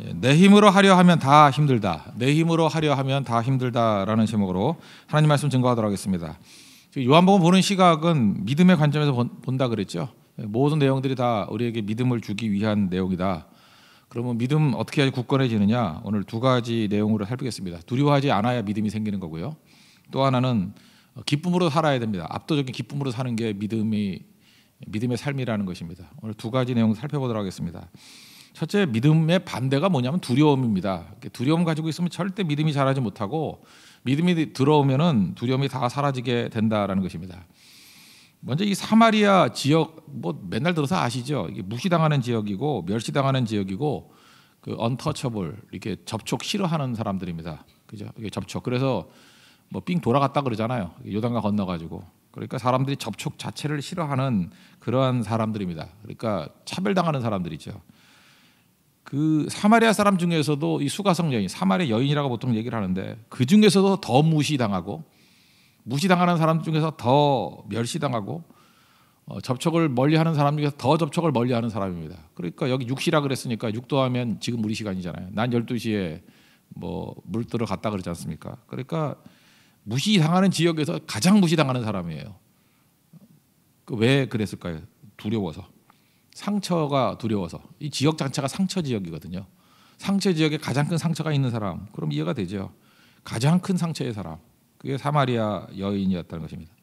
예, 내 힘으로 하려 하면 다 힘들다. 내 힘으로 하려 하면 다 힘들다라는 제목으로 하나님 말씀 증거하도록 하겠습니다. 요한복음 보는 시각은 믿음의 관점에서 본다 그랬죠. 예, 모든 내용들이 다 우리에게 믿음을 주기 위한 내용이다. 그러면 믿음 어떻게 해야 굳건해지느냐? 오늘 두 가지 내용으로 살피겠습니다. 두려워하지 않아야 믿음이 생기는 거고요. 또 하나는 기쁨으로 살아야 됩니다. 압도적인 기쁨으로 사는 게 믿음이 믿음의 삶이라는 것입니다. 오늘 두 가지 내용 살펴보도록 하겠습니다. 첫째 믿음의 반대가 뭐냐면 두려움입니다. 두려움 가지고 있으면 절대 믿음이 자라지 못하고 믿음이 들어오면은 두려움이 다 사라지게 된다라는 것입니다. 먼저 이 사마리아 지역 뭐 맨날 들어서 아시죠? 이게 무시당하는 지역이고 멸시당하는 지역이고 그 언터처블 이렇게 접촉 싫어하는 사람들입니다. 그죠? 이게 접촉. 그래서 뭐 삥 돌아갔다 그러잖아요. 요단강 건너 가지고. 그러니까 사람들이 접촉 자체를 싫어하는 그러한 사람들입니다. 그러니까 차별당하는 사람들이죠. 그 사마리아 사람 중에서도 이 수가성 여인, 사마리아 여인이라고 보통 얘기를 하는데 그 중에서도 더 무시당하고 무시당하는 사람 중에서 더 멸시당하고 어, 접촉을 멀리하는 사람 중에서 더 접촉을 멀리하는 사람입니다. 그러니까 여기 6시라 그랬으니까 6도 하면 지금 우리 시간이잖아요. 난 12시에 뭐 물 들어 갔다 그러지 않습니까? 그러니까 무시당하는 지역에서 가장 무시당하는 사람이에요. 그 왜 그랬을까요? 두려워서. 상처가 두려워서 이 지역 자체가 상처 지역이거든요. 상처 지역에 가장 큰 상처가 있는 사람 그럼 이해가 되죠. 가장 큰 상처의 사람 그게 사마리아 여인이었다는 것입니다.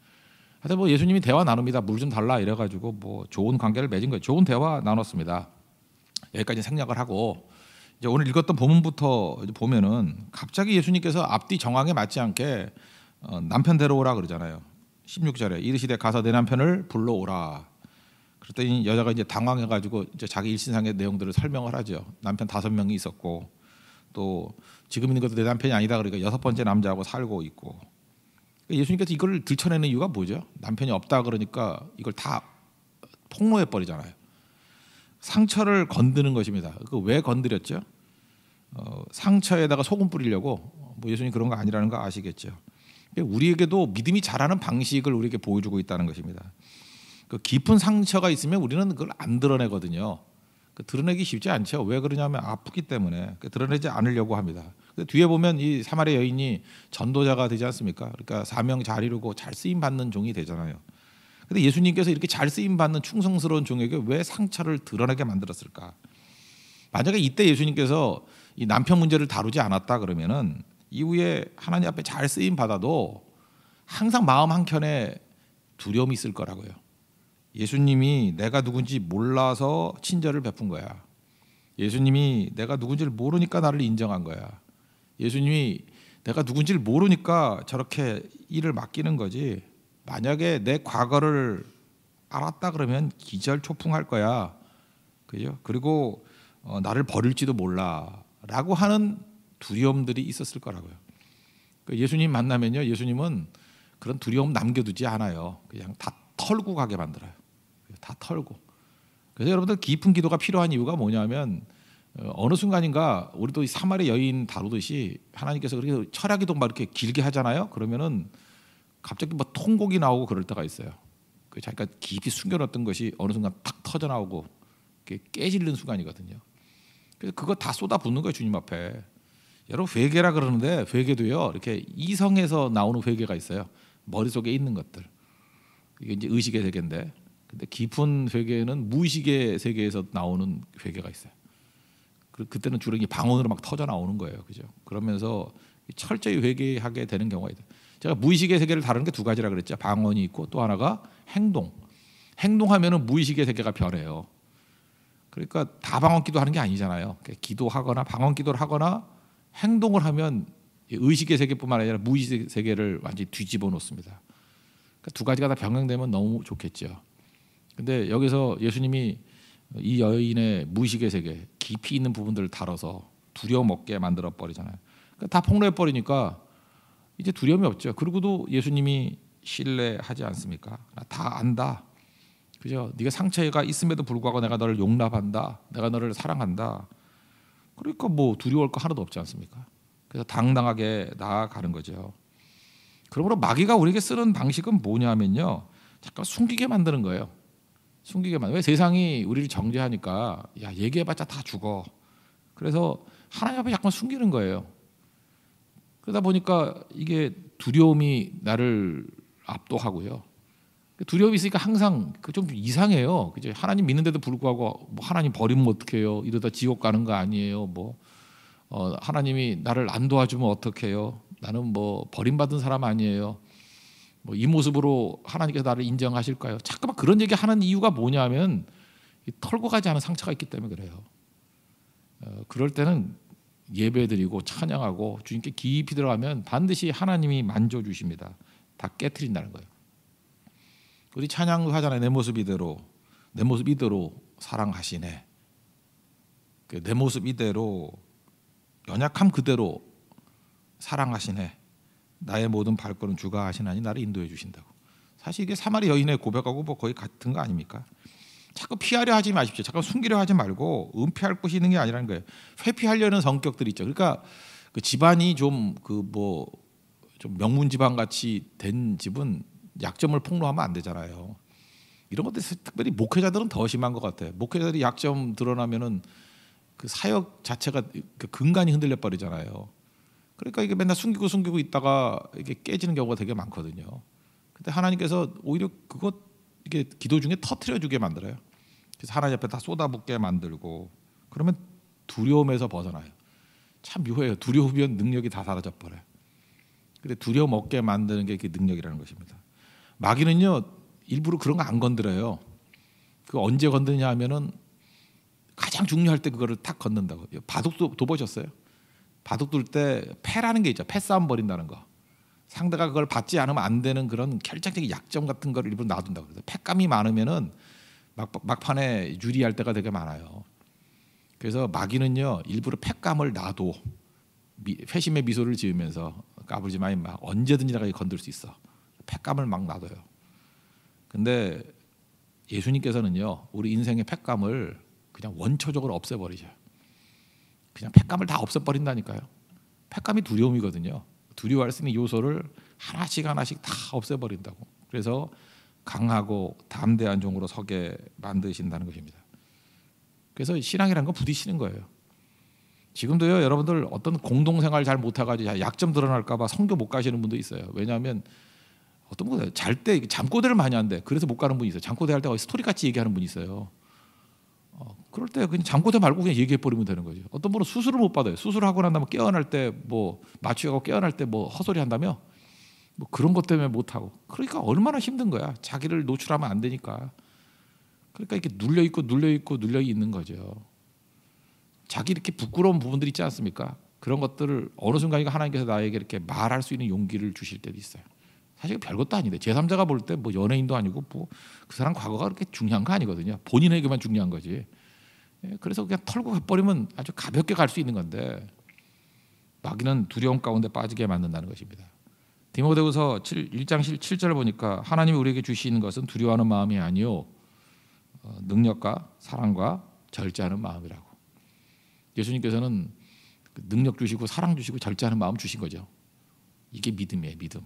하여튼 뭐 예수님이 대화 나눕니다. 물 좀 달라 이래가지고 뭐 좋은 관계를 맺은 거예요. 좋은 대화 나눴습니다. 여기까지 생략을 하고 이제 오늘 읽었던 본문부터 보면은 갑자기 예수님께서 앞뒤 정황에 맞지 않게 어, 남편 데려오라 그러잖아요. 16절에 이르시되 가서 내 남편을 불러오라. 그랬더니 여자가 이제 당황해가지고 이제 자기 일신상의 내용들을 설명을 하죠. 남편 다섯 명이 있었고 또 지금 있는 것도 내 남편이 아니다 그러니까 여섯 번째 남자하고 살고 있고 그러니까 예수님께서 이걸 들춰내는 이유가 뭐죠? 남편이 없다 그러니까 이걸 다 폭로해 버리잖아요. 상처를 건드는 것입니다. 그 왜 건드렸죠? 어, 상처에다가 소금 뿌리려고 뭐 예수님 그런 거 아니라는 거 아시겠죠? 우리에게도 믿음이 자라는 방식을 우리에게 보여주고 있다는 것입니다. 그 깊은 상처가 있으면 우리는 그걸 안 드러내거든요. 그 드러내기 쉽지 않죠. 왜 그러냐면 아프기 때문에 그 드러내지 않으려고 합니다. 뒤에 보면 이 사마리아 여인이 전도자가 되지 않습니까? 그러니까 사명 잘 이루고 잘 쓰임 받는 종이 되잖아요. 근데 예수님께서 이렇게 잘 쓰임 받는 충성스러운 종에게 왜 상처를 드러내게 만들었을까? 만약에 이때 예수님께서 이 남편 문제를 다루지 않았다 그러면은 이후에 하나님 앞에 잘 쓰임 받아도 항상 마음 한 켠에 두려움이 있을 거라고요. 예수님이 내가 누군지 몰라서 친절을 베푼 거야. 예수님이 내가 누군지를 모르니까 나를 인정한 거야. 예수님이 내가 누군지를 모르니까 저렇게 일을 맡기는 거지. 만약에 내 과거를 알았다 그러면 기절 초풍할 거야. 그죠? 그리고 어, 나를 버릴지도 몰라라고 하는 두려움들이 있었을 거라고요. 그 예수님 만나면요, 예수님은 그런 두려움 남겨두지 않아요. 그냥 다 털고 가게 만들어요. 다 털고. 그래서 여러분들 깊은 기도가 필요한 이유가 뭐냐면 어, 어느 순간인가 우리도 사마리 여인 다루듯이 하나님께서 그렇게 철학 기도 막 이렇게 길게 하잖아요. 그러면은 갑자기 뭐 통곡이 나오고 그럴 때가 있어요. 그 자기가 깊이 숨겨놨던 것이 어느 순간 탁 터져 나오고 깨지는 순간이거든요. 그래서 그거 다 쏟아붓는 거예요 주님 앞에. 여러분 회개라 그러는데 회개도요 이렇게 이성에서 나오는 회개가 있어요. 머릿속에 있는 것들. 이게 이제 의식의 세계인데 근데 깊은 회개는 무의식의 세계에서 나오는 회개가 있어요. 그때는 주로 방언으로 막 터져 나오는 거예요, 그죠? 그러면서 철저히 회개하게 되는 경우가 있다. 제가 무의식의 세계를 다루는 게 두 가지라 그랬죠. 방언이 있고 또 하나가 행동. 행동하면은 무의식의 세계가 변해요. 그러니까 다 방언기도 하는 게 아니잖아요. 기도하거나 방언기도를 하거나 행동을 하면 의식의 세계뿐만 아니라 무의식 세계를 완전히 뒤집어 놓습니다. 그러니까 두 가지가 다 병행되면 너무 좋겠죠. 근데 여기서 예수님이 이 여인의 무의식의 세계 깊이 있는 부분들을 다뤄서 두려움 없게 만들어 버리잖아요. 그러니까 다 폭로해 버리니까 이제 두려움이 없죠. 그리고도 예수님이 신뢰하지 않습니까? 다 안다. 그죠? 네가 상처가 있음에도 불구하고 내가 너를 용납한다. 내가 너를 사랑한다. 그러니까 뭐 두려울 거 하나도 없지 않습니까? 그래서 당당하게 나아가는 거죠. 그러므로 마귀가 우리에게 쓰는 방식은 뭐냐면요. 잠깐 숨기게 만드는 거예요. 숨기게 만. 왜 세상이 우리를 정죄하니까 야 얘기해봤자 다 죽어. 그래서 하나님 앞에 약간 숨기는 거예요. 그러다 보니까 이게 두려움이 나를 압도하고요. 두려움이 있으니까 항상 그좀 이상해요. 그죠? 하나님 믿는데도 불구하고 뭐 하나님 버리면 어떡해요? 이러다 지옥 가는 거 아니에요? 뭐 어, 하나님이 나를 안 도와주면 어떡해요? 나는 뭐 버림받은 사람 아니에요? 뭐 이 모습으로 하나님께서 나를 인정하실까요? 자꾸만 그런 얘기 하는 이유가 뭐냐면 털고 가지 않은 상처가 있기 때문에 그래요. 어, 그럴 때는 예배드리고 찬양하고 주님께 깊이 들어가면 반드시 하나님이 만져 주십니다. 다 깨트린다는 거예요. 우리 찬양도 하잖아요. 내 모습 이대로 내 모습 이대로 사랑하시네. 그내 모습 이대로 연약함 그대로 사랑하시네. 나의 모든 발걸음 주가 하시나니 나를 인도해 주신다고. 사실 이게 사마리 여인의 고백하고 뭐 거의 같은 거 아닙니까? 자꾸 피하려 하지 마십시오. 자꾸 숨기려 하지 말고 은폐할 곳이 있는 게 아니라는 거예요. 회피하려는 성격들이 있죠. 그러니까 그 집안이 좀 그 뭐 좀 명문 집안 같이 된 집은 약점을 폭로하면 안 되잖아요. 이런 것들 특별히 목회자들은 더 심한 것 같아요. 목회자들이 약점 드러나면은 그 사역 자체가 그 근간이 흔들려 버리잖아요. 그러니까 이게 맨날 숨기고 숨기고 있다가 이게 깨지는 경우가 되게 많거든요. 근데 하나님께서 오히려 그것 이게 기도 중에 터트려 주게 만들어요. 그래서 하나님 앞에 다 쏟아붓게 만들고 그러면 두려움에서 벗어나요. 참 묘해요. 두려우면 능력이 다 사라져 버려요. 근데 두려움 없게 만드는 게그 능력이라는 것입니다. 마귀는요 일부러 그런 거 안 건드려요. 그 언제 건드냐 하면은 가장 중요할 때 그거를 탁 건든다고. 바둑도 도보셨어요? 바둑 둘 때 패라는 게 있죠. 패싸움 벌인다는 거. 상대가 그걸 받지 않으면 안 되는 그런 결정적인 약점 같은 걸 일부러 놔둔다고 그래서 패감이 많으면은 막, 막판에 유리할 때가 되게 많아요. 그래서 마귀는요 일부러 패감을 놔도 미, 회심의 미소를 지으면서 까불지 마 임마 언제든지 내가 건들 수 있어. 팩감을 막 놔둬요. 근데 예수님께서는요 우리 인생의 팩감을 그냥 원초적으로 없애버리죠. 그냥 팩감을 다 없애버린다니까요. 팩감이 두려움이거든요. 두려워할 수 있는 요소를 하나씩 하나씩 다 없애버린다고. 그래서 강하고 담대한 종으로 서게 만드신다는 것입니다. 그래서 신앙이라는 건 부딪히는 거예요. 지금도요 여러분들 어떤 공동생활 잘 못해가지고 약점 드러날까봐 성교 못 가시는 분도 있어요. 왜냐하면 어떤 분은 잘때 잠꼬대를 많이 한대. 그래서 못 가는 분이 있어요. 잠꼬대 할 때 스토리 같이 얘기하는 분이 있어요. 어, 그럴 때 그냥 잠꼬대 말고 그냥 얘기해 버리면 되는 거죠. 어떤 분은 수술을 못 받아요. 수술하고 난 다음에 깨어날 때 뭐 마취하고 깨어날 때 뭐 헛소리 한다며 뭐 그런 것 때문에 못 하고. 그러니까 얼마나 힘든 거야. 자기를 노출하면 안 되니까. 그러니까 이렇게 눌려 있고 눌려 있고 눌려 있는 거죠. 자기 이렇게 부끄러운 부분들 있지 않습니까? 그런 것들을 어느 순간인가 하나님께서 나에게 이렇게 말할 수 있는 용기를 주실 때도 있어요. 사실 별것도 아닌데 제3자가 볼 때 뭐 연예인도 아니고 뭐 그 사람 과거가 그렇게 중요한 거 아니거든요. 본인에게만 중요한 거지. 예, 그래서 그냥 털고 가버리면 아주 가볍게 갈 수 있는 건데 마귀는 두려움 가운데 빠지게 만든다는 것입니다. 디모데후서 1장 7절 보니까 하나님이 우리에게 주시는 것은 두려워하는 마음이 아니요 어, 능력과 사랑과 절제하는 마음이라고. 예수님께서는 그 능력 주시고 사랑 주시고 절제하는 마음 주신 거죠. 이게 믿음이에요, 믿음.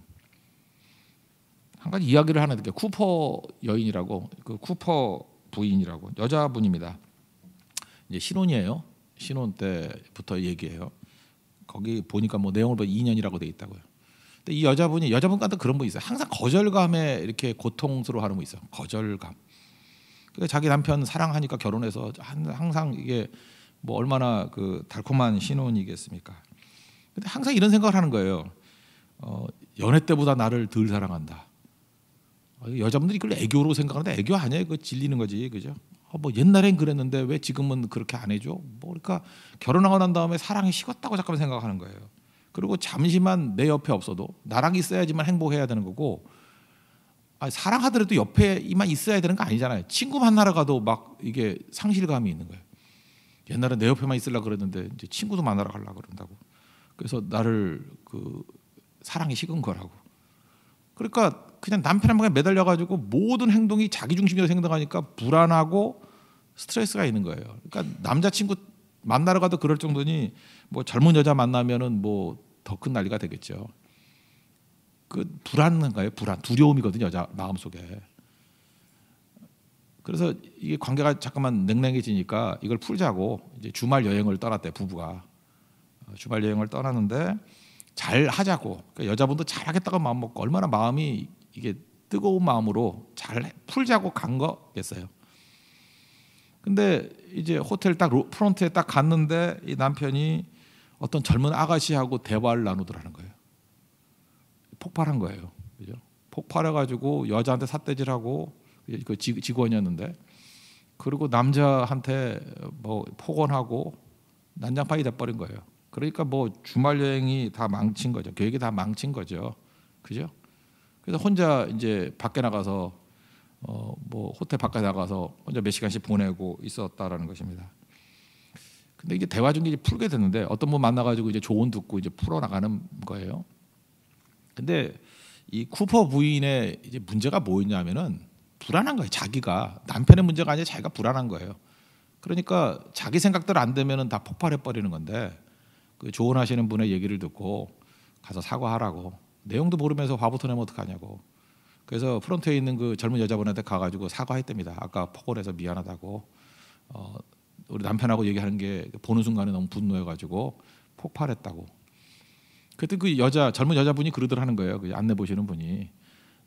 한 가지 이야기를 하나 드릴게요. 쿠퍼 여인이라고 그 쿠퍼 부인이라고 여자분입니다. 이제 신혼이에요. 신혼 때부터 얘기해요. 거기 보니까 뭐 내용을 보면 2년이라고 돼 있다고요. 근데 이 여자분이 여자분 같은 그런 분 있어요. 항상 거절감에 이렇게 고통스러워하는 분 있어요. 거절감. 그러니까 자기 남편 사랑하니까 결혼해서 항상 이게 뭐 얼마나 그 달콤한 신혼이겠습니까? 근데 항상 이런 생각을 하는 거예요. 어, 연애 때보다 나를 덜 사랑한다. 여자분들이 이걸 애교로 생각하는데 애교 아니에요. 그 질리는 거지, 그죠? 어, 뭐 옛날엔 그랬는데 왜 지금은 그렇게 안 해줘? 뭐 그러니까 결혼하고 난 다음에 사랑이 식었다고 잠깐 생각하는 거예요. 그리고 잠시만 내 옆에 없어도 나랑 있어야지만 행복해야 되는 거고 아니, 사랑하더라도 옆에만 있어야 되는 거 아니잖아요. 친구 만나러 가도 막 이게 상실감이 있는 거예요. 옛날에 내 옆에만 있으려 그랬는데 이제 친구도 만나러 가려 그런다고. 그래서 나를 그 사랑이 식은 거라고. 그러니까 그냥 남편한테 매달려 가지고 모든 행동이 자기 중심적으로 행동하니까 불안하고 스트레스가 있는 거예요. 그러니까 남자친구 만나러 가도 그럴 정도니 뭐 젊은 여자 만나면은 뭐 더 큰 난리가 되겠죠. 그 불안한가요? 불안, 두려움이거든요, 여자 마음 속에. 그래서 이게 관계가 잠깐만 냉랭해지니까 이걸 풀자고 이제 주말 여행을 떠났대 부부가 어, 주말 여행을 떠났는데 잘 하자고 그러니까 여자분도 잘하겠다고 마음 먹고 얼마나 마음이 이게 뜨거운 마음으로 잘 풀자고 간 거겠어요. 근데 이제 호텔 딱 프론트에 딱 갔는데 이 남편이 어떤 젊은 아가씨하고 대화를 나누더라는 거예요. 폭발한 거예요. 그죠? 폭발해 가지고 여자한테 삿대질하고 그 직원이었는데 그리고 남자한테 뭐 폭언하고 난장판이 돼버린 거예요. 그러니까 뭐 주말 여행이 다 망친 거죠. 계획이 다 망친 거죠. 그죠? 그래서 혼자 이제 밖에 나가서 어 뭐 호텔 밖에 나가서 혼자 몇 시간씩 보내고 있었다라는 것입니다. 근데 이게 대화 중에 이제 풀게 됐는데 어떤 분 만나가지고 이제 조언 듣고 이제 풀어 나가는 거예요. 근데 이 쿠퍼 부인의 이제 문제가 뭐였냐면은 불안한 거예요. 자기가 남편의 문제가 아니라 자기가 불안한 거예요. 그러니까 자기 생각대로 안 되면은 다 폭발해 버리는 건데 그 조언하시는 분의 얘기를 듣고 가서 사과하라고 내용도 모르면서 화부터 내면 어떡하냐고. 그래서 프론트에 있는 그 젊은 여자분한테 가가지고 사과했답니다. 아까 폭언해서 미안하다고. 어, 우리 남편하고 얘기하는 게 보는 순간에 너무 분노해가지고 폭발했다고. 그때 그 여자 젊은 여자분이 그러더라 하는 거예요. 그 안내 보시는 분이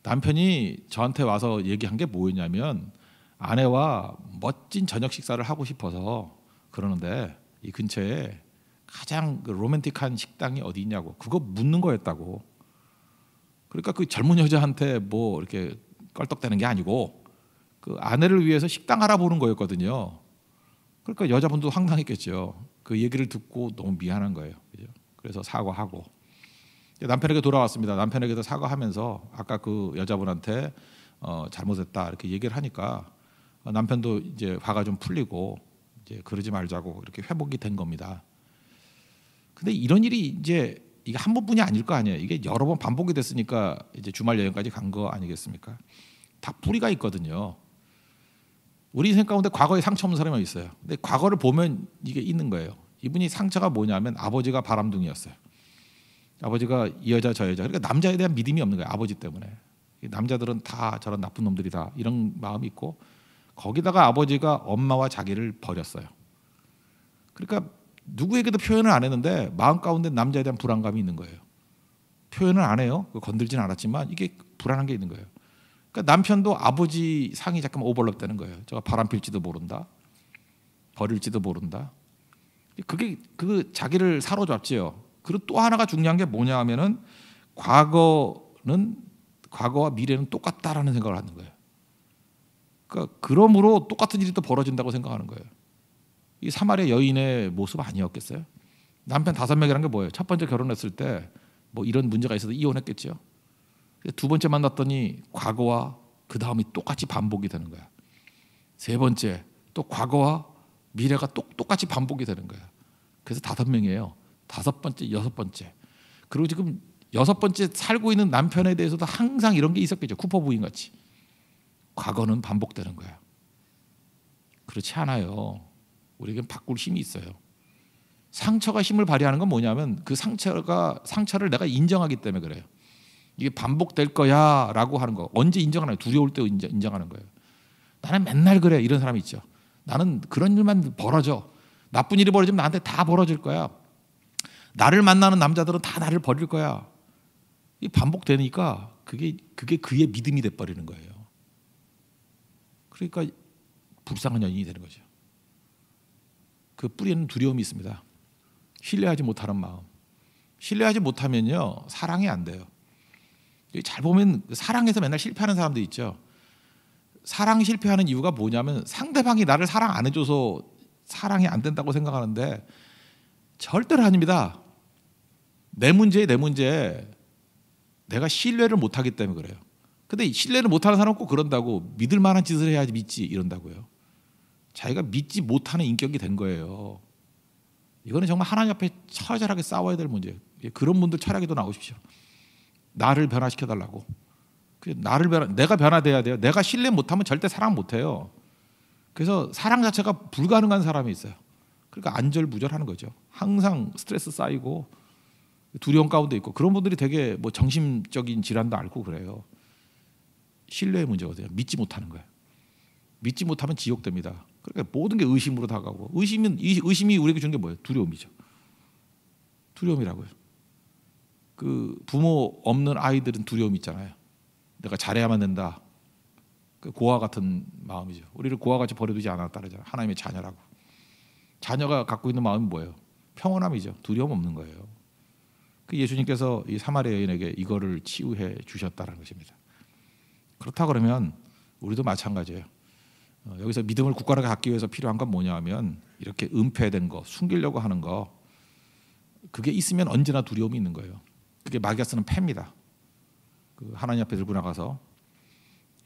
남편이 저한테 와서 얘기한 게 뭐였냐면 아내와 멋진 저녁 식사를 하고 싶어서 그러는데 이 근처에 가장 그 로맨틱한 식당이 어디 있냐고 그거 묻는 거였다고. 그러니까 그 젊은 여자한테 뭐 이렇게 껄떡대는 게 아니고 그 아내를 위해서 식당 알아보는 거였거든요. 그러니까 여자분도 황당했겠죠. 그 얘기를 듣고 너무 미안한 거예요. 그죠? 그래서 사과하고 남편에게 돌아왔습니다. 남편에게도 사과하면서 아까 그 여자분한테 어, 잘못했다 이렇게 얘기를 하니까 남편도 이제 화가 좀 풀리고 이제 그러지 말자고 이렇게 회복이 된 겁니다. 근데 이런 일이 이제 이게 한 번뿐이 아닐 거 아니에요. 이게 여러 번 반복이 됐으니까 이제 주말 여행까지 간 거 아니겠습니까? 다 뿌리가 있거든요. 우리 인생 가운데 과거에 상처 없는 사람이 있어요. 근데 과거를 보면 이게 있는 거예요. 이분이 상처가 뭐냐면 아버지가 바람둥이였어요. 아버지가 이 여자 저 여자 그러니까 남자에 대한 믿음이 없는 거예요. 아버지 때문에 남자들은 다 저런 나쁜 놈들이다 이런 마음이 있고 거기다가 아버지가 엄마와 자기를 버렸어요. 그러니까 누구에게도 표현을 안 했는데 마음 가운데 남자에 대한 불안감이 있는 거예요. 표현을 안 해요. 건들지는 않았지만 이게 불안한 게 있는 거예요. 그러니까 남편도 아버지 상이 잠깐 오버랩 되는 거예요. 제가 바람 필지도 모른다. 버릴지도 모른다. 그게 그 자기를 사로잡지요. 그리고 또 하나가 중요한 게 뭐냐 하면은 과거는 과거와 미래는 똑같다라는 생각을 하는 거예요. 그러니까 그러므로 똑같은 일이 또 벌어진다고 생각하는 거예요. 이 사마리아 여인의 모습 아니었겠어요? 남편 다섯 명이라는 게 뭐예요? 첫 번째 결혼했을 때 뭐 이런 문제가 있어서 이혼했겠죠. 두 번째 만났더니 과거와 그 다음이 똑같이 반복이 되는 거야. 세 번째 또 과거와 미래가 똑, 똑같이 반복이 되는 거야. 그래서 다섯 명이에요. 다섯 번째, 여섯 번째. 그리고 지금 여섯 번째 살고 있는 남편에 대해서도 항상 이런 게 있었겠죠. 쿠퍼 부인 같이. 과거는 반복되는 거야. 그렇지 않아요. 우리에겐 바꿀 힘이 있어요. 상처가 힘을 발휘하는 건 뭐냐면 그 상처가 상처를 내가 인정하기 때문에 그래요. 이게 반복될 거야라고 하는 거 언제 인정하나요? 두려울 때 인정, 하는 거예요. 나는 맨날 그래 이런 사람이 있죠. 나는 그런 일만 벌어져. 나쁜 일이 벌어지면 나한테 다 벌어질 거야. 나를 만나는 남자들은 다 나를 버릴 거야. 이 반복되니까 그게 그게 그의 믿음이 돼 버리는 거예요. 그러니까 불쌍한 연인이 되는 거죠. 그 뿌리에는 두려움이 있습니다. 신뢰하지 못하는 마음. 신뢰하지 못하면요 사랑이 안 돼요. 잘 보면 사랑에서 맨날 실패하는 사람도 있죠. 사랑 실패하는 이유가 뭐냐면 상대방이 나를 사랑 안 해줘서 사랑이 안 된다고 생각하는데 절대로 아닙니다. 내 문제에 내 문제 내가 신뢰를 못하기 때문에 그래요. 근데 신뢰를 못하는 사람은 꼭 그런다고 믿을 만한 짓을 해야지 믿지 이런다고요. 자기가 믿지 못하는 인격이 된 거예요. 이거는 정말 하나님 앞에 처절하게 싸워야 될 문제예요. 그런 분들 철학에도 나오십시오. 나를 변화시켜 달라고. 그 나를 변화, 내가 변화돼야 돼요. 내가 신뢰 못하면 절대 사랑 못해요. 그래서 사랑 자체가 불가능한 사람이 있어요. 그러니까 안절부절하는 거죠. 항상 스트레스 쌓이고 두려움 가운데 있고 그런 분들이 되게 뭐 정신적인 질환도 앓고 그래요. 신뢰의 문제거든요. 믿지 못하는 거예요. 믿지 못하면 지옥됩니다. 그러니까 모든 게 의심으로 다가오고 의심은 의심이 우리에게 주는 게 뭐예요? 두려움이죠. 두려움이라고요. 그 부모 없는 아이들은 두려움 있잖아요. 내가 잘해야만 된다. 그 고아 같은 마음이죠. 우리를 고아 같이 버려두지 않았다 그러잖아요. 하나님의 자녀라고. 자녀가 갖고 있는 마음이 뭐예요? 평온함이죠. 두려움 없는 거예요. 그 예수님께서 이 사마리아 여인에게 이거를 치유해 주셨다는 것입니다. 그렇다 그러면 우리도 마찬가지예요. 어, 여기서 믿음을 굳건하게 갖기 위해서 필요한 건 뭐냐하면 이렇게 은폐된 거, 숨기려고 하는 거, 그게 있으면 언제나 두려움이 있는 거예요. 그게 마귀가 쓰는 패입니다. 그 하나님 앞에 들고 나가서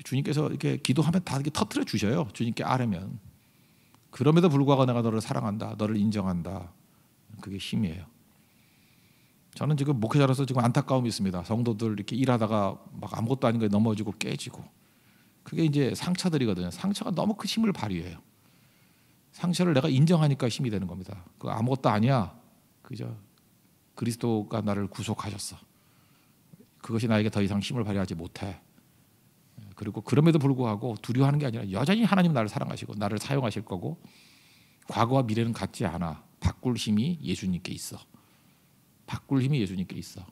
주님께서 이렇게 기도하면 다 이렇게 터트려 주셔요. 주님께 아뢰면 그럼에도 불구하고 내가 너를 사랑한다, 너를 인정한다. 그게 힘이에요. 저는 지금 목회자로서 지금 안타까움이 있습니다. 성도들 이렇게 일하다가 막 아무것도 아닌 거에 넘어지고 깨지고 그게 이제 상처들이거든요. 상처가 너무 큰 힘을 발휘해요. 상처를 내가 인정하니까 힘이 되는 겁니다. 그 아무것도 아니야. 그죠? 그리스도가 나를 구속하셨어. 그것이 나에게 더 이상 힘을 발휘하지 못해. 그리고 그럼에도 불구하고 두려워하는 게 아니라 여전히 하나님 나를 사랑하시고 나를 사용하실 거고 과거와 미래는 같지 않아. 바꿀 힘이 예수님께 있어. 바꿀 힘이 예수님께 있어.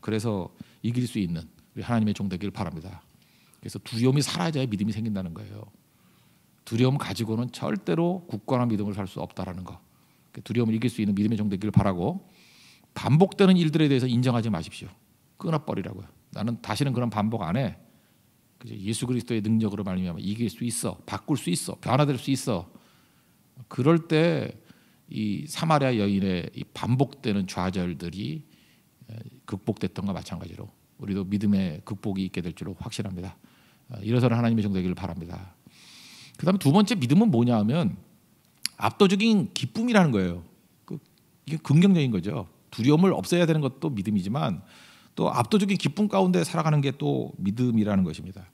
그래서 이길 수 있는 우리 하나님의 종 되기를 바랍니다. 그래서 두려움이 사라져야 믿음이 생긴다는 거예요. 두려움 가지고는 절대로 굳건한 믿음을 살 수 없다라는 거. 두려움을 이길 수 있는 믿음의 종 되기를 바라고 반복되는 일들에 대해서 인정하지 마십시오. 끊어버리라고요. 나는 다시는 그런 반복 안 해. 예수 그리스도의 능력으로 말미암아 이길 수 있어, 바꿀 수 있어, 변화될 수 있어. 그럴 때 이 사마리아 여인의 이 반복되는 좌절들이 극복됐던과 마찬가지로 우리도 믿음의 극복이 있게 될 줄로 확신합니다. 이래서는 하나님의 정되기를 바랍니다. 그다음 두 번째 믿음은 뭐냐 하면 압도적인 기쁨이라는 거예요. 그 이게 긍정적인 거죠. 두려움을 없애야 되는 것도 믿음이지만 또 압도적인 기쁨 가운데 살아가는 게 또 믿음이라는 것입니다.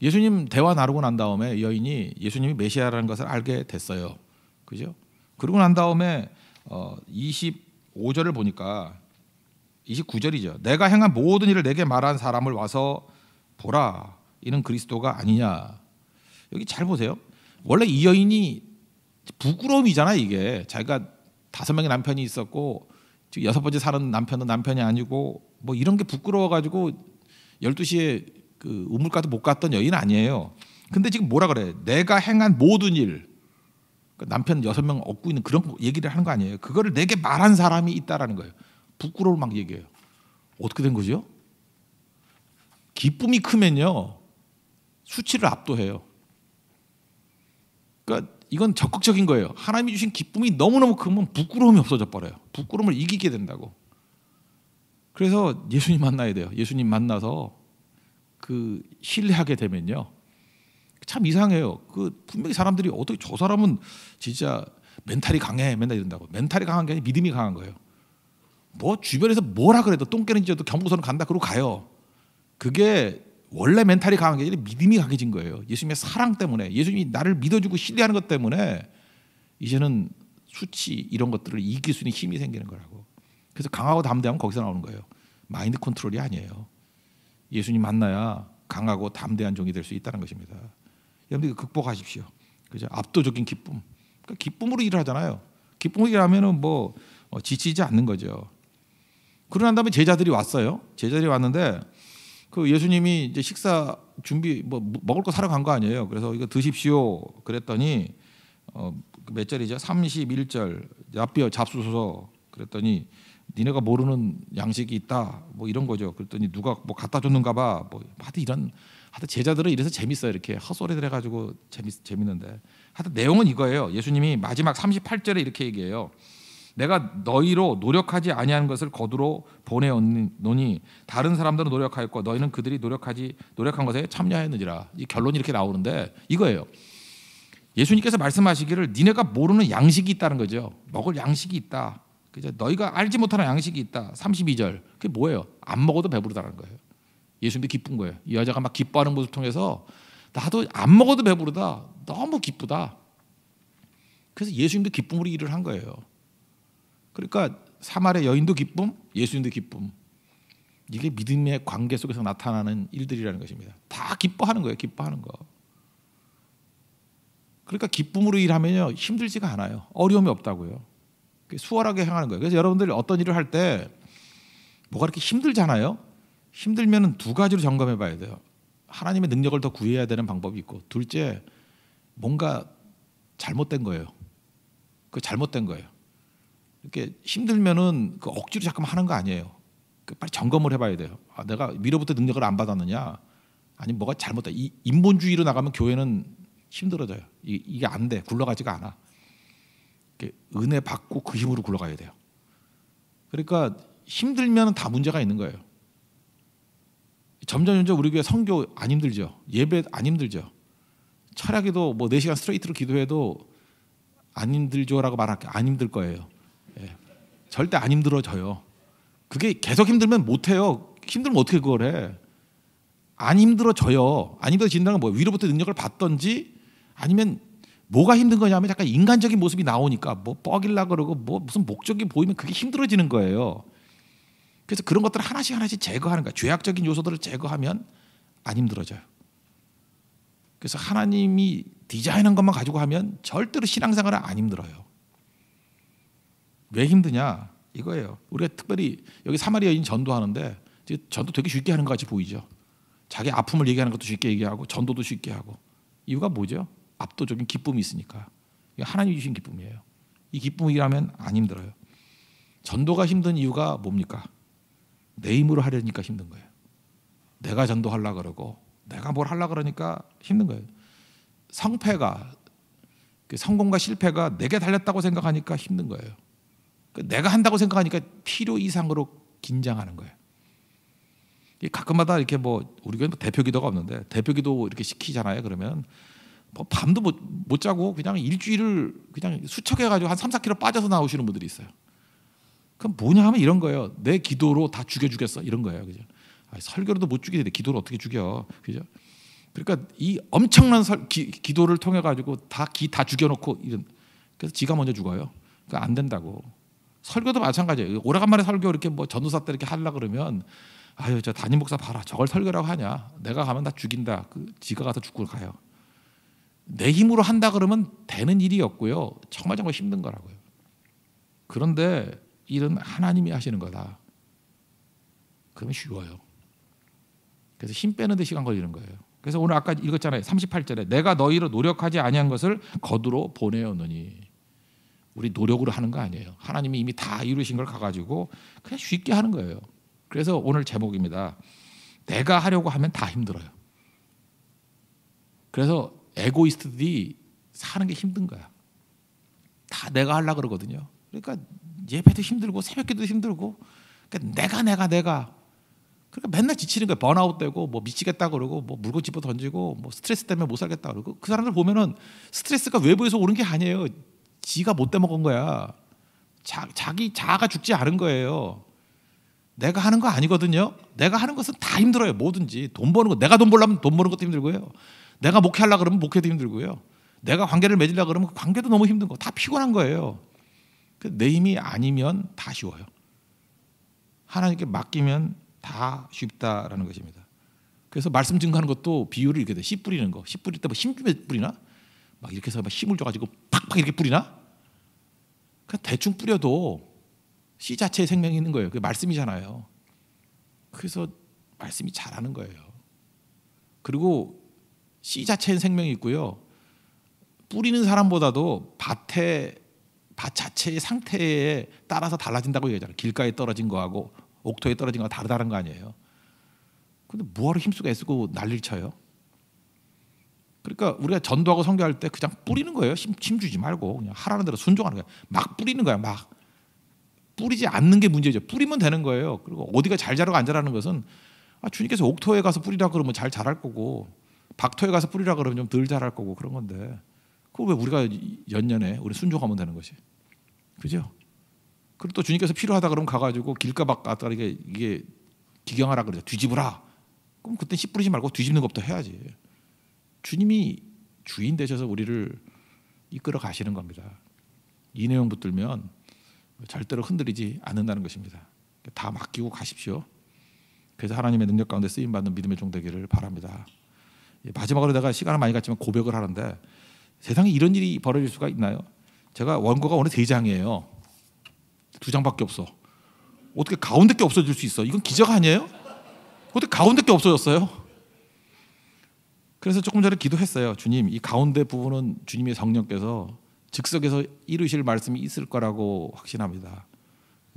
예수님 대화 나누고 난 다음에 여인이 예수님이 메시아라는 것을 알게 됐어요. 그죠? 그러고 난 다음에 어 25절을 보니까 29절이죠. 내가 행한 모든 일을 내게 말한 사람을 와서 보라. 이는 그리스도가 아니냐. 여기 잘 보세요. 원래 이 여인이 부끄러움이잖아 이게. 자기가 다섯 명의 남편이 있었고 여섯 번째 사는 남편은 남편이 아니고 뭐 이런 게 부끄러워 가지고 12시에 그 우물가도 못 갔던 여인 아니에요. 근데 지금 뭐라 그래? 내가 행한 모든 일. 그 남편 여섯 명 얻고 있는 그런 얘기를 하는 거 아니에요. 그거를 내게 말한 사람이 있다라는 거예요. 부끄러울 막 얘기해요. 어떻게 된 거죠? 기쁨이 크면요. 수치를 압도해요. 그러니까 이건 적극적인 거예요. 하나님이 주신 기쁨이 너무너무 크면 부끄러움이 없어져 버려요. 부끄러움을 이기게 된다고. 그래서 예수님 만나야 돼요. 예수님 만나서 그 신뢰하게 되면요. 참 이상해요. 그 분명히 사람들이 어떻게 저 사람은 진짜 멘탈이 강해 맨날 이런다고. 멘탈이 강한 게 아니라 믿음이 강한 거예요. 뭐 주변에서 뭐라 그래도 똥개는 지어도 경보선은 간다 그러고 가요. 그게 원래 멘탈이 강한 게 아니라 믿음이 강해진 거예요. 예수님의 사랑 때문에 예수님이 나를 믿어주고 신뢰하는 것 때문에 이제는 수치 이런 것들을 이길 수 있는 힘이 생기는 거라고. 그래서 강하고 담대하면 거기서 나오는 거예요. 마인드 컨트롤이 아니에요. 예수님 만나야 강하고 담대한 종이 될 수 있다는 것입니다. 여러분들 극복하십시오. 그죠? 압도적인 기쁨. 그러니까 기쁨으로 일을 하잖아요. 기쁨으로 일하면은 뭐 어, 지치지 않는 거죠. 그러고 난 다음에 제자들이 왔어요. 제자들이 왔는데 그 예수님이 이제 식사 준비 뭐 먹을 거 사러 간 거 아니에요. 그래서 이거 드십시오. 그랬더니 어, 그몇 절이죠? 31절. 납비어 잡수소서. 그랬더니 니네가 모르는 양식이 있다. 뭐 이런 거죠. 그랬더니 누가 뭐 갖다 줬는가 봐. 뭐 하여튼 이런 하여튼 제자들은 이래서 재밌어요. 이렇게 헛소리들 해 가지고 재밌 재밌는데. 하여튼 내용은 이거예요. 예수님이 마지막 38절에 이렇게 얘기해요. 내가 너희로 노력하지 아니하는 것을 거두로 보내었노니 다른 사람들은 노력하였고 너희는 그들이 노력하지 노력한 것에 참여하였느니라. 이 결론이 이렇게 나오는데 이거예요. 예수님께서 말씀하시기를 니네가 모르는 양식이 있다는 거죠. 먹을 양식이 있다. 그죠? 너희가 알지 못하는 양식이 있다. 32절. 그게 뭐예요? 안 먹어도 배부르다는 거예요. 예수님도 기쁜 거예요. 이 여자가 막 기뻐하는 모습을 통해서 나도 안 먹어도 배부르다. 너무 기쁘다. 그래서 예수님도 기쁨으로 일을 한 거예요. 그러니까 사마리아 여인도 기쁨, 예수님도 기쁨. 이게 믿음의 관계 속에서 나타나는 일들이라는 것입니다. 다 기뻐하는 거예요. 기뻐하는 거. 그러니까 기쁨으로 일하면요 힘들지가 않아요. 어려움이 없다고요. 수월하게 행하는 거예요. 그래서 여러분들이 어떤 일을 할 때 뭐가 이렇게 힘들잖아요. 힘들면은 두 가지로 점검해 봐야 돼요. 하나님의 능력을 더 구해야 되는 방법이 있고 둘째 뭔가 잘못된 거예요. 그 잘못된 거예요. 이렇게 힘들면은 그 억지로 잠깐만 하는 거 아니에요. 그 빨리 점검을 해봐야 돼요. 아, 내가 미로부터 능력을 안 받았느냐? 아니 뭐가 잘못돼? 이 인본주의로 나가면 교회는 힘들어져요. 이, 이게 안 돼. 굴러가지가 않아. 은혜 받고 그 힘으로 굴러가야 돼요. 그러니까 힘들면 다 문제가 있는 거예요. 점점 점점 우리 교회 성교 안 힘들죠. 예배 안 힘들죠. 철학에도 뭐 4시간 스트레이트로 기도해도 안 힘들죠라고 말할게 안 힘들 거예요. 예. 절대 안 힘들어져요. 그게 계속 힘들면 못 해요. 힘들면 어떻게 그걸 해? 안 힘들어져요. 안 힘들어진다는 건뭐 위로부터 능력을 받던지 아니면 뭐가 힘든 거냐면 약간 인간적인 모습이 나오니까 뭐 뻐길라 그러고 뭐 무슨 목적이 보이면 그게 힘들어지는 거예요. 그래서 그런 것들을 하나씩 하나씩 제거하는 거야. 죄악적인 요소들을 제거하면 안 힘들어져요. 그래서 하나님이 디자인한 것만 가지고 하면 절대로 신앙생활은 안 힘들어요. 왜 힘드냐? 이거예요. 우리가 특별히 여기 사마리아 인 전도하는데 전도 되게 쉽게 하는 것 같이 보이죠. 자기 아픔을 얘기하는 것도 쉽게 얘기하고 전도도 쉽게 하고 이유가 뭐죠? 압도적인 기쁨이 있으니까 하나님이 주신 기쁨이에요. 이 기쁨이라면 안 힘들어요. 전도가 힘든 이유가 뭡니까? 내 힘으로 하려니까 힘든 거예요. 내가 전도하려 그러고 내가 뭘 하려 그러니까 힘든 거예요. 성패가 그 성공과 실패가 내게 달렸다고 생각하니까 힘든 거예요. 그 내가 한다고 생각하니까 필요 이상으로 긴장하는 거예요. 가끔마다 이렇게 뭐 우리 교회 대표 기도가 없는데 대표 기도 이렇게 시키잖아요. 그러면 뭐 밤도 못, 못 자고 그냥 일주일을 그냥 수척해 가지고 한 3, 4kg 빠져서 나오시는 분들이 있어요. 그럼 뭐냐 하면 이런 거예요. 내 기도로 다 죽여 주겠어. 이런 거예요. 그죠? 아, 설교로도 못 죽이는데 기도를 어떻게 죽여. 그죠? 그러니까 이 엄청난 설, 기, 도를 통해 가지고 다 기 다 죽여 놓고 이런 그래서 지가 먼저 죽어요. 그러니까 안 된다고. 설교도 마찬가지예요. 오래간만에 설교 이렇게 뭐 전도사 때 이렇게 하려 그러면 아유 저 담임 목사 봐라 저걸 설교라고 하냐. 내가 가면 다 죽인다. 그 지가 가서 죽고 가요. 내 힘으로 한다 그러면 되는 일이었고요. 정말 정말 힘든 거라고요. 그런데 일은 하나님이 하시는 거다. 그러면 쉬워요. 그래서 힘 빼는데 시간 걸리는 거예요. 그래서 오늘 아까 읽었잖아요. 38절에 내가 너희로 노력하지 아니한 것을 거두로 보내었느니 우리 노력으로 하는 거 아니에요. 하나님이 이미 다 이루신 걸 가가지고 그냥 쉽게 하는 거예요. 그래서 오늘 제목입니다. 내가 하려고 하면 다 힘들어요. 그래서 에고이스트들이 사는 게 힘든 거야. 다 내가 하려 그러거든요. 그러니까 예배도 힘들고 새벽기도 힘들고 그러니까 내가 내가 내가 그러니까 맨날 지치는 거야. 번아웃 되고 뭐 미치겠다 그러고 뭐 물건 집어 던지고 뭐 스트레스 때문에 못 살겠다 그러고 그 사람들 보면은 스트레스가 외부에서 오는 게 아니에요. 지가 못돼 먹은 거야. 자, 자기 자아가 죽지 않은 거예요. 내가 하는 거 아니거든요. 내가 하는 것은 다 힘들어요. 뭐든지 돈 버는 거 내가 돈 벌려면 돈 버는 것도 힘들고요. 내가 목회하려 그러면 목회도 힘들고요. 내가 관계를 맺으려 그러면 그 관계도 너무 힘든 거. 다 피곤한 거예요. 그내 힘이 아니면 다 쉬워요. 하나님께 맡기면 다 쉽다라는 것입니다. 그래서 말씀 증거하는 것도 비유를 이렇게 돼. 씨 뿌리는 거. 씨 뿌릴 때 뭐힘 주면 뿌리나? 막 이렇게 해서 막 힘을 줘가지고 팍팍 이렇게 뿌리나? 그 대충 뿌려도 씨 자체에 생명이 있는 거예요. 그 말씀이잖아요. 그래서 말씀이 잘하는 거예요. 그리고 씨 자체엔 생명이 있고요. 뿌리는 사람보다도 밭에 밭 자체의 상태에 따라서 달라진다고 얘기하잖아요. 길가에 떨어진 거하고 옥토에 떨어진 거 다르다는 거 아니에요. 근데 뭐하러 힘쓰고 애쓰고 난리를 쳐요? 그러니까 우리가 전도하고 성교할 때 그냥 뿌리는 거예요. 힘, 힘 주지 말고 그냥 하라는 대로 순종하는 거예요. 막 뿌리는 거야. 막 뿌리지 않는 게 문제죠. 뿌리면 되는 거예요. 그리고 어디가 잘 자라고 안 자라는 것은 아, 주님께서 옥토에 가서 뿌리라 그러면 잘 자랄 거고 박토에 가서 뿌리라 그러면 좀 덜 자랄 거고 그런 건데 그걸 왜 우리가 연년에 우리 순종하면 되는 것이 그죠? 그리고 또 주님께서 필요하다 그러면 가가지고 길가박 갔다 이게 이게 기경하라 그러죠. 뒤집으라. 그럼 그때 씨 뿌리지 말고 뒤집는 것부터 해야지. 주님이 주인 되셔서 우리를 이끌어 가시는 겁니다. 이 내용 붙들면 절대로 흔들리지 않는다는 것입니다. 다 맡기고 가십시오. 그래서 하나님의 능력 가운데 쓰임 받는 믿음의 종 되기를 바랍니다. 마지막으로 내가 시간을 많이 갖지만 고백을 하는데 세상에 이런 일이 벌어질 수가 있나요? 제가 원고가 오늘 세 장이에요. 두 장밖에 없어. 어떻게 가운데 게 없어질 수 있어? 이건 기적 아니에요? 어떻게 가운데 게 없어졌어요? 그래서 조금 전에 기도했어요. 주님, 이 가운데 부분은 주님의 성령께서 즉석에서 이루실 말씀이 있을 거라고 확신합니다.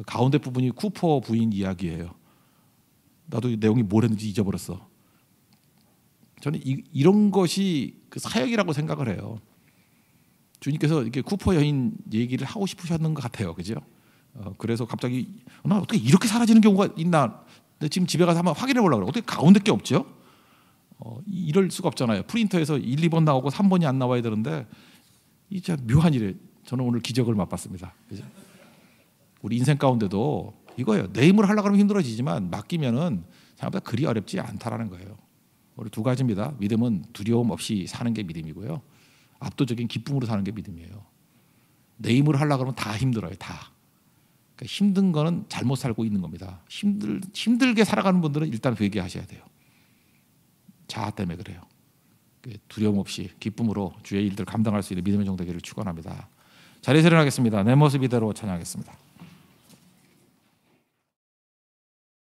가운데 부분이 쿠퍼 부인 이야기예요. 나도 이 내용이 뭘 했는지 잊어버렸어. 저는 이, 이런 것이 그 사역이라고 생각을 해요. 주님께서 이렇게 쿠퍼 여인 얘기를 하고 싶으셨는 것 같아요, 그죠? 어, 그래서 갑자기 나 어떻게 이렇게 사라지는 경우가 있나? 지금 집에 가서 한번 확인해 보려고 그래. 어떻게 가운데 게 없죠? 어, 이럴 수가 없잖아요. 프린터에서 1, 2번 나오고 3번이 안 나와야 되는데 이 진짜 묘한 일에 저는 오늘 기적을 맛봤습니다. 그죠? 우리 인생 가운데도 이거예요. 내 힘으로 하려고 하면 힘들어지지만 맡기면은 생각보다 그리 어렵지 않다라는 거예요. 우리 두 가지입니다. 믿음은 두려움 없이 사는 게 믿음이고요. 압도적인 기쁨으로 사는 게 믿음이에요. 내 힘으로 하려고 하면 다 힘들어요. 다. 그러니까 힘든 거는 잘못 살고 있는 겁니다. 힘들 힘들게 살아가는 분들은 일단 회개하셔야 돼요. 자아 때문에 그래요. 그 두려움 없이 기쁨으로 주의 일들 감당할 수 있는 믿음의 정도기를 축원합니다. 자리에서 일어나겠습니다. 내 모습 이대로 찬양하겠습니다.